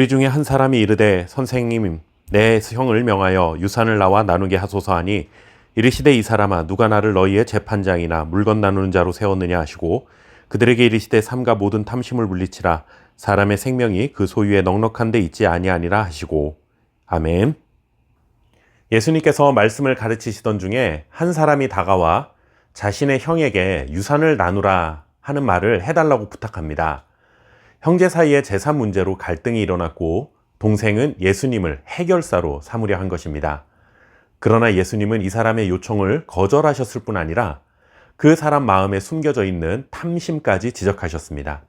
무리 중에 한 사람이 이르되 선생님 내 형을 명하여 유산을 나와 나누게 하소서 하니 이르시되 이 사람아 누가 나를 너희의 재판장이나 물건 나누는 자로 세웠느냐 하시고 그들에게 이르시되 삼가 모든 탐심을 물리치라 사람의 생명이 그 소유에 넉넉한 데 있지 아니하니라 하시고 아멘. 예수님께서 말씀을 가르치시던 중에 한 사람이 다가와 자신의 형에게 유산을 나누라 하는 말을 해달라고 부탁합니다. 형제 사이의 재산 문제로 갈등이 일어났고 동생은 예수님을 해결사로 삼으려 한 것입니다. 그러나 예수님은 이 사람의 요청을 거절하셨을 뿐 아니라 그 사람 마음에 숨겨져 있는 탐심까지 지적하셨습니다.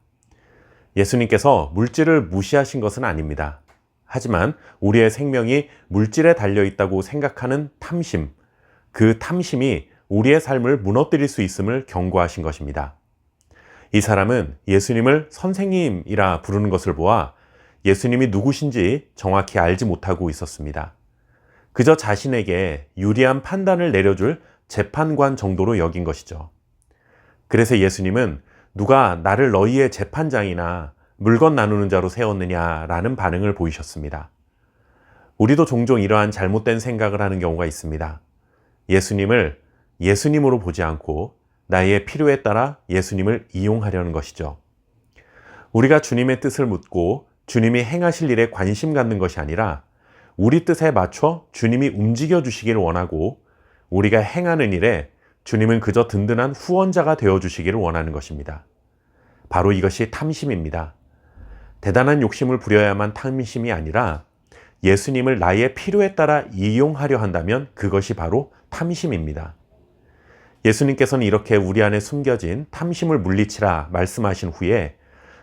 예수님께서 물질을 무시하신 것은 아닙니다. 하지만 우리의 생명이 물질에 달려 있다고 생각하는 탐심, 그 탐심이 우리의 삶을 무너뜨릴 수 있음을 경고하신 것입니다. 이 사람은 예수님을 선생님이라 부르는 것을 보아 예수님이 누구신지 정확히 알지 못하고 있었습니다. 그저 자신에게 유리한 판단을 내려줄 재판관 정도로 여긴 것이죠. 그래서 예수님은 누가 나를 너희의 재판장이나 물건 나누는 자로 세웠느냐라는 반응을 보이셨습니다. 우리도 종종 이러한 잘못된 생각을 하는 경우가 있습니다. 예수님을 예수님으로 보지 않고 나의 필요에 따라 예수님을 이용하려는 것이죠. 우리가 주님의 뜻을 묻고 주님이 행하실 일에 관심 갖는 것이 아니라 우리 뜻에 맞춰 주님이 움직여 주시기를 원하고 우리가 행하는 일에 주님은 그저 든든한 후원자가 되어 주시기를 원하는 것입니다. 바로 이것이 탐심입니다. 대단한 욕심을 부려야만 탐심이 아니라 예수님을 나의 필요에 따라 이용하려 한다면 그것이 바로 탐심입니다. 예수님께서는 이렇게 우리 안에 숨겨진 탐심을 물리치라 말씀하신 후에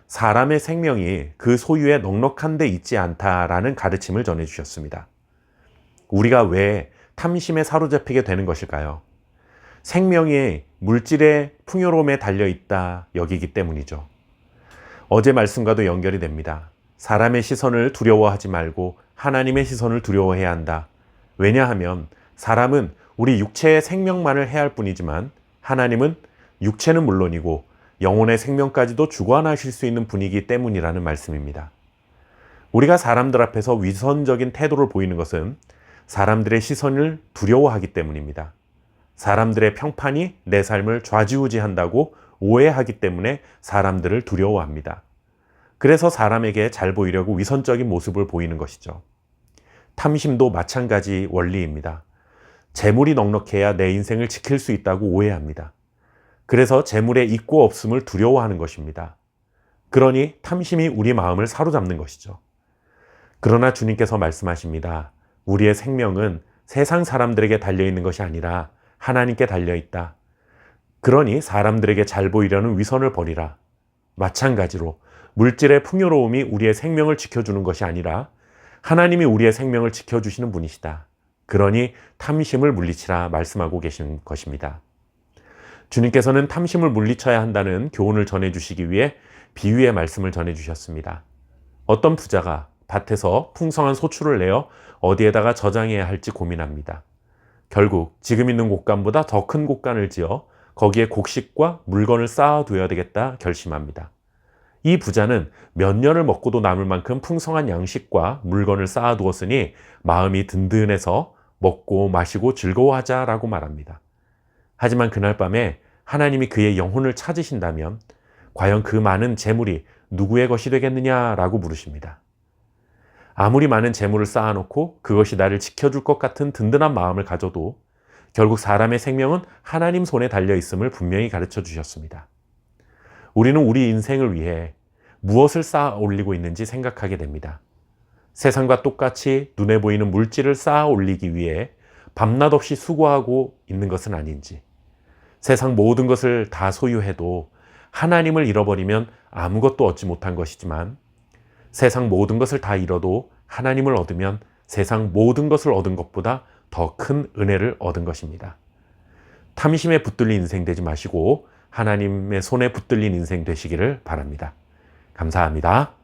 사람의 생명이 그 소유에 넉넉한 데 있지 않다라는 가르침을 전해 주셨습니다. 우리가 왜 탐심에 사로잡히게 되는 것일까요? 생명이 물질의 풍요로움에 달려 있다 여기기 때문이죠. 어제 말씀과도 연결이 됩니다. 사람의 시선을 두려워하지 말고 하나님의 시선을 두려워해야 한다. 왜냐하면 사람은 우리 육체의 생명만을 해할 뿐이지만 하나님은 육체는 물론이고 영혼의 생명까지도 주관하실 수 있는 분이기 때문이라는 말씀입니다. 우리가 사람들 앞에서 위선적인 태도를 보이는 것은 사람들의 시선을 두려워하기 때문입니다. 사람들의 평판이 내 삶을 좌지우지한다고 오해하기 때문에 사람들을 두려워합니다. 그래서 사람에게 잘 보이려고 위선적인 모습을 보이는 것이죠. 탐심도 마찬가지 원리입니다. 재물이 넉넉해야 내 인생을 지킬 수 있다고 오해합니다. 그래서 재물의 있고 없음을 두려워하는 것입니다. 그러니 탐심이 우리 마음을 사로잡는 것이죠. 그러나 주님께서 말씀하십니다. 우리의 생명은 세상 사람들에게 달려 있는 것이 아니라 하나님께 달려 있다. 그러니 사람들에게 잘 보이려는 위선을 버리라. 마찬가지로 물질의 풍요로움이 우리의 생명을 지켜주는 것이 아니라 하나님이 우리의 생명을 지켜주시는 분이시다. 그러니 탐심을 물리치라 말씀하고 계신 것입니다. 주님께서는 탐심을 물리쳐야 한다는 교훈을 전해주시기 위해 비유의 말씀을 전해주셨습니다. 어떤 부자가 밭에서 풍성한 소출을 내어 어디에다가 저장해야 할지 고민합니다. 결국 지금 있는 곳간보다 더 큰 곳간을 지어 거기에 곡식과 물건을 쌓아두어야 되겠다 결심합니다. 이 부자는 몇 년을 먹고도 남을 만큼 풍성한 양식과 물건을 쌓아두었으니 마음이 든든해서 먹고 마시고 즐거워하자라고 말합니다. 하지만 그날 밤에 하나님이 그의 영혼을 찾으신다면 과연 그 많은 재물이 누구의 것이 되겠느냐라고 물으십니다. 아무리 많은 재물을 쌓아놓고 그것이 나를 지켜줄 것 같은 든든한 마음을 가져도 결국 사람의 생명은 하나님 손에 달려 있음을 분명히 가르쳐 주셨습니다. 우리는 우리 인생을 위해 무엇을 쌓아 올리고 있는지 생각하게 됩니다. 세상과 똑같이 눈에 보이는 물질을 쌓아 올리기 위해 밤낮 없이 수고하고 있는 것은 아닌지, 세상 모든 것을 다 소유해도 하나님을 잃어버리면 아무것도 얻지 못한 것이지만 세상 모든 것을 다 잃어도 하나님을 얻으면 세상 모든 것을 얻은 것보다 더 큰 은혜를 얻은 것입니다. 탐심에 붙들린 인생 되지 마시고 하나님의 손에 붙들린 인생 되시기를 바랍니다. 감사합니다.